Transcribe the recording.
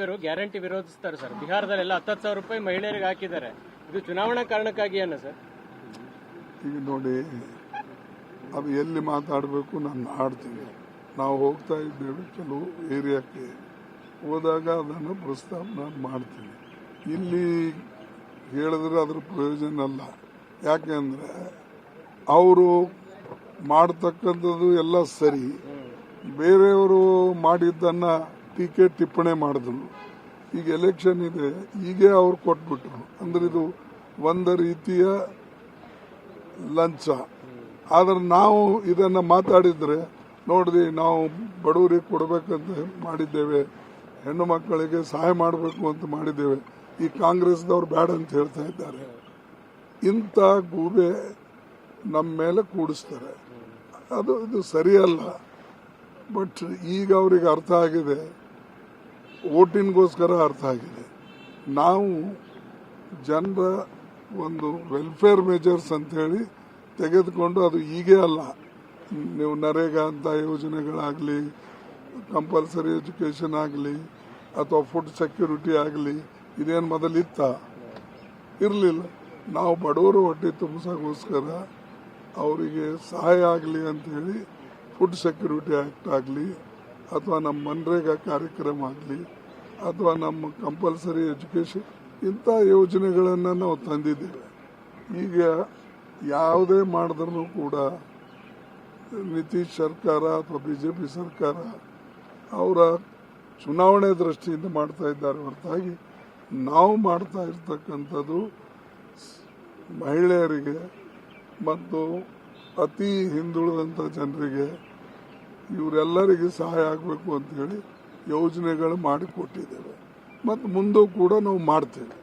Guarantee ವಿರೋಧಿಸ್ತಾರೆ sir. ಬಿಹಾರದಲ್ಲೆಲ್ಲ ಹತ್ತತ್ತು ಸಾವಿರ ರೂಪಾಯಿ ಮಹಿಳೆಯರಿಗೆ ಹಾಕಿದ್ದಾರೆ. ಇದು ಚುನಾವಣಾ ಕಾರಣಕ್ಕಾಗಿ ಅನ್ನ ಸರ್? ಈಗ ನೋಡಿ ಅದು ಎಲ್ಲಿ ಮಾತಾಡಬೇಕು ನಾನು ಆಡ್ತೀನಿ. ನಾವು ಹೋಗ್ತಾ ಇದ್ದೇವೆ ಕೆಲವು ಏರಿಯಾಕ್ಕೆ. ಹೋದಾಗ ಅದನ್ನು ಪ್ರಸ್ತಾಪ ನಾನು ಮಾಡ್ತೀನಿ. ಇಲ್ಲಿ ಹೇಳಿದ್ರೆ ಅದ್ರ ಪ್ರಯೋಜನ ಅಲ್ಲ. ಯಾಕೆಂದ್ರೆ ಅವರು ಮಾಡ್ತಕ್ಕಂಥದ್ದು ಎಲ್ಲ ಸರಿ. ಬೇರೆಯವರು ಮಾಡಿದ್ದನ್ನ ಟೀಕೆ ಟಿಪ್ಪಣಿ ಮಾಡಿದ್ರು ಈಗ ಎಲೆಕ್ಷನ್ ಇದೆ, ಹೀಗೆ ಅವ್ರು ಕೊಟ್ಬಿಟ್ರು. ಅಂದ್ರೆ ಇದು ಒಂದು ರೀತಿಯ ಲಂಚ. ಆದ್ರೆ ನಾವು ಇದನ್ನ ಮಾತಾಡಿದ್ರೆ, ನೋಡ್ರಿ, ನಾವು ಬಡವರಿಗೆ ಕೊಡಬೇಕಂತ ಮಾಡಿದ್ದೇವೆ, ಹೆಣ್ಣು ಮಕ್ಕಳಿಗೆ ಸಹಾಯ ಮಾಡಬೇಕು ಅಂತ ಮಾಡಿದ್ದೇವೆ. ಈ ಕಾಂಗ್ರೆಸ್ದವ್ರು ಬೇಡ ಅಂತ ಹೇಳ್ತಾ ಇದ್ದಾರೆ. ಇಂಥ ಗೂಬೆ ನಮ್ಮ ಮೇಲೆ ಕೂಡಿಸ್ತಾರೆ. ಅದು, ಇದು ಸರಿಯಲ್ಲ. ಬಟ್ ಈಗ ಅವ್ರಿಗೆ ಅರ್ಥ ಆಗಿದೆ ಓಟಿನ್ಗೋಸ್ಕರ ಅರ್ಥ ಆಗಿದೆ. ನಾವು ಜನರ ಒಂದು ವೆಲ್ಫೇರ್ ಮೆಜರ್ಸ್ ಅಂತೇಳಿ ತೆಗೆದುಕೊಂಡು ಅದು ಹೀಗೆ ಅಲ್ಲ. ನೀವು ನರೇಗಾ ಅಂತ ಯೋಜನೆಗಳಾಗಲಿ ಕಂಪಲ್ಸರಿ ಎಜುಕೇಷನ್ ಆಗಲಿ, ಅಥವಾ ಫುಡ್ ಸೆಕ್ಯೂರಿಟಿ ಆಗಲಿ, ಇದೇನು ಮೊದಲಿತ್ತ ಇರಲಿಲ್ಲ. ನಾವು ಬಡವರು ಹೊಟ್ಟೆ ತುಂಬಿಸೋಕ್ಕೋಸ್ಕರ ಅವರಿಗೆ ಸಹಾಯ ಆಗಲಿ ಅಂತೇಳಿ ಫುಡ್ ಸೆಕ್ಯೂರಿಟಿ ಆ್ಯಕ್ಟ್ ಆಗಲಿ ಅಥವಾ ನಮ್ಮ ಮನ್ರೇಗಾ ಕಾರ್ಯಕ್ರಮ ಆಗಲಿ, ಅಥವಾ ನಮ್ಮ ಕಂಪಲ್ಸರಿ ಎಜುಕೇಷನ್ ಇಂಥ ಯೋಜನೆಗಳನ್ನು ನಾವು ತಂದಿದ್ದೇವೆ. ಈಗ ಯಾವುದೇ ಮಾಡಿದ್ರೂ ಕೂಡ ನಿತೀಶ್ ಸರ್ಕಾರ ಅಥವಾ ಪಿ ಸರ್ಕಾರ ಅವರ ಚುನಾವಣೆ ದೃಷ್ಟಿಯಿಂದ ಮಾಡ್ತಾ ಇದ್ದಾರೆ ಹೊರತಾಗಿ ನಾವು ಮಾಡ್ತಾ ಇರ್ತಕ್ಕಂಥದ್ದು ಮಹಿಳೆಯರಿಗೆ ಮತ್ತು ಅತಿ ಹಿಂದುಳಿದಂಥ ಜನರಿಗೆ ಇವರೆಲ್ಲರಿಗೆ ಸಹಾಯ ಆಗಬೇಕು ಅಂತ ಹೇಳಿ ಯೋಜನೆಗಳು ಮಾಡಿಕೊಟ್ಟಿದ್ದೇವೆ ಮತ್ತು ಮುಂದೂ ಕೂಡ ನಾವು ಮಾಡ್ತೇವೆ.